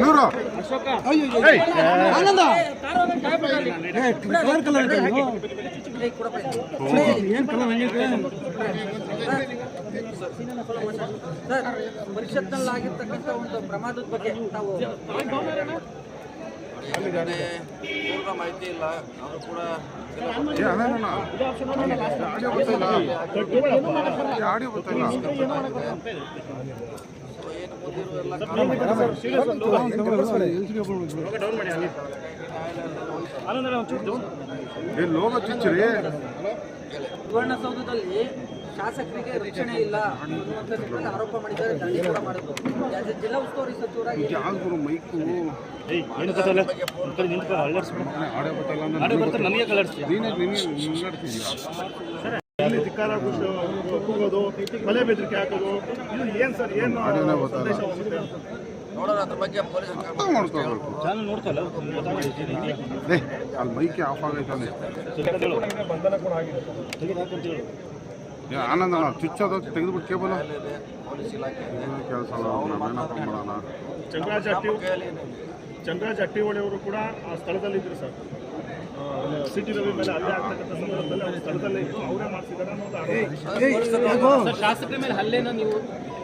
ನೂರು ಆನಂದ colour colour. ಏನ್ ಕಲರ್ ಹಂಗೈತೆ ಸರ್ ಪರಿಷತ್ನಲ್ಲಿ ಆಗಿರ್ತಕ್ಕಂಥ ಒಂದು ಪ್ರಮಾದದ ಬಗ್ಗೆ ತಾವು ಪೂರ್ಣ ಮಾಹಿತಿ ಇಲ್ಲ ಅವರು ಕೂಡ ಆಡಿಯೋ ಗೊತ್ತಿಲ್ಲ ಗೊತ್ತಿಲ್ಲ ಏನು ಮುಂದಿರುವ ಎಲ್ಲ ಲೋಗ ಚುಚ್ಚರಿ ಸುವರ್ಣಸೌಧದಲ್ಲಿ ಶಾಸಕರಿಗೆ ರಕ್ಷಣೆ ಇಲ್ಲ ಆರೋಪ ಮಾಡಿದ್ದಾರೆ ದಂಡಿ ಕೂಡ ಮಾಡಿದ್ರು ಯಾಕೆ ಜಿಲ್ಲಾ ಉಸ್ತುವಾರಿ ಸಚಿವರಾಗಿ ಯಾವ್ದು ಮೈಕು ಧಿಕ್ಕಾರ ಕೂಗೋದು ಬೆದರಿಕೆ ಹಾಕೋದು ಇದು ಏನ್ ಸರ್ ಏನು ಸಂದೇಶ ಹೋಗುತ್ತೆ ನೋಡೋಣ ಅದ್ರ ಬಗ್ಗೆ ಪೊಲೀಸ್ ಚಾನಲ್ ನೋಡ್ತಲ್ಲ ಅಲ್ಲಿ ಮೈಕೆ ಆಫ್ ಆಗೈತಾನೆ ಬಂಧನ ಕೂಡ ಆಗಿದೆ. ಆನಂದ ಅಣ್ಣ ಚುಚ್ಚೋದು ತೆಗೆದುಬಿಟ್ಟು ಕೇಬಲ್. ಪೊಲೀಸ್ ಇಲಾಖೆ ಕೆಲಸ ಮಾಡೋಣ. ಚಂದ್ರರಾಜ ಅಟ್ಟಿ ಚಂದ್ರಾಜ್ ಅಟ್ಟಿಹೊಳಿ ಅವರು ಕೂಡ ಆ ಸ್ಥಳದಲ್ಲಿ ಇದ್ರು ಸರ್. ಸಿಟಿ ರವಿ ಮೇಲೆ ಹಲ್ಲೆ ಆಗ್ತಕ್ಕಂಥ ಸಂದರ್ಭದಲ್ಲಿ ಅವ್ರ ಸ್ಥಳದಲ್ಲಿ. ಅವರೇ ಅನ್ನೋದು ಶಾಸಕರ ಮೇಲೆ ಹಲ್ಲೆನ ನೀವು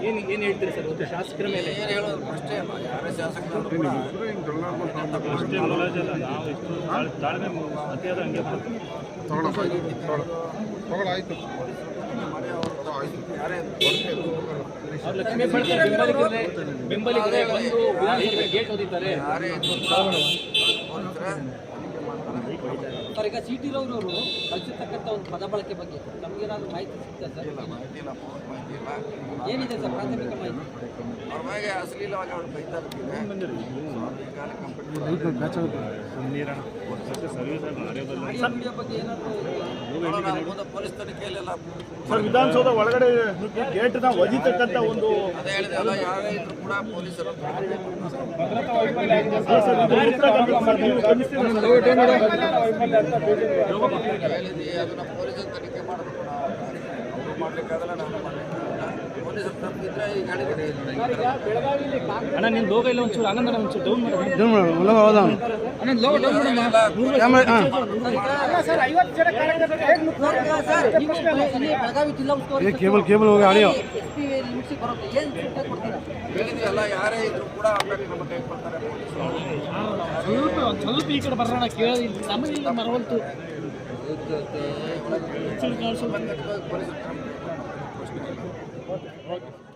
ಏನು ಏನು ಹೇಳ್ತೀರಿ ಸರ್ ಒಂದು ಶಾಸಕರ ಮೇಲೆ? ಏನು ಹೇಳೋದು ಯಾರೇ ಶಾಸಕರು ಅಷ್ಟೇ ನಾಲೆಜ್ ಅಲ್ಲ, ನಾವು ಇಷ್ಟು ತಾಳ್- ತಾಳ್ಮೆ ಅತಿಯಾದ ಹಂಗೆ ತಗೊಳ್ಳೋ ಆಯ್ತು. ಬೆಂಬಲಿಗರೇ ಬೆಂಬಲಿಗರೇ ಬಂದು ವಿಧಾನಸಭೆ ಗೇಟ್ ಓದಿದ್ದಾರೆ ಸರ್ ಈಗ ಸಿ ಟಿ ರವರು ಕಲಿಸಿರ್ತಕ್ಕಂಥ ಒಂದು ಪದ ಬಳಕೆ ಬಗ್ಗೆ ನಮಗೇನಾದ್ರು ಮಾಹಿತಿ ಸಿಗ್ತದೆ ಸರ್? ಇಲ್ಲ ಮಾಹಿತಿ ಇಲ್ಲ ಮಾಹಿತಿ ಇಲ್ಲ. ಏನಿದೆ ಸರ್ ಪ್ರಾಥಮಿಕ ಮಾಹಿತಿ? ಅಶ್ಲೀಲವಾಗಿ ಅವ್ರು ಬೈತಾ ಬಗ್ಗೆ ಏನಾದರೂ ಪೊಲೀಸ್ ತನಿಖೆಯಲ್ಲೆಲ್ಲ ಸರ್ ವಿಧಾನಸೌಧ ಒಳಗಡೆ ಗೇಟ್ ಗೇಟ್ನ ಒದಿತಕ್ಕಂಥ ಒಂದು ಅದೇ ಹೇಳಿದೆ ಅಲ್ಲ ಯಾರೇ ಇದ್ರು ಕೂಡ ಪೊಲೀಸರು? ಹೇಳಿದ್ವಿ ಅದನ್ನ ಪೊಲೀಸರು ತನಿಖೆ ಮಾಡ್ಲಿಕ್ಕಾಗಲ್ಲ ನಾವು ಮಾಡ್ಲಿಕ್ಕಾಗಲ್ಲ ಈ ಗಾಡಿ ಅಣ್ಣ ನಿನ್ನ ಲೋಗ ಇಲ್ಲ ಒಂಚೂರು ಆನಂದ ಒಂಚೂರು ಡೌನ್ ಮಾಡಿ ಸರ್ ನೀವು ಇಲ್ಲಿ ಬೆಳಗಾವಿ ಜಿಲ್ಲಾ ಉಸ್ತುವಾರಿ ಕೇಬಲ್ ಕೇಬಲ್ ಹೋಗಿ ಆಡಿಯೋ. ಹೇಳಿದ್ವಿ ಅಲ್ಲ ಯಾರೇ ಇದ್ರು ಕೂಡ ಆಮೇಲೆ ನಮ್ಮ ಕೈ ಕೊಡ್ತಾರೆ ಪೊಲೀಸರು. ಸ್ವಲ್ಪ ಸ್ವಲ್ಪ ಈ ಕಡೆ ಬರೋಣ ಕೇಳಿ. ನಮಗೆ Rogers.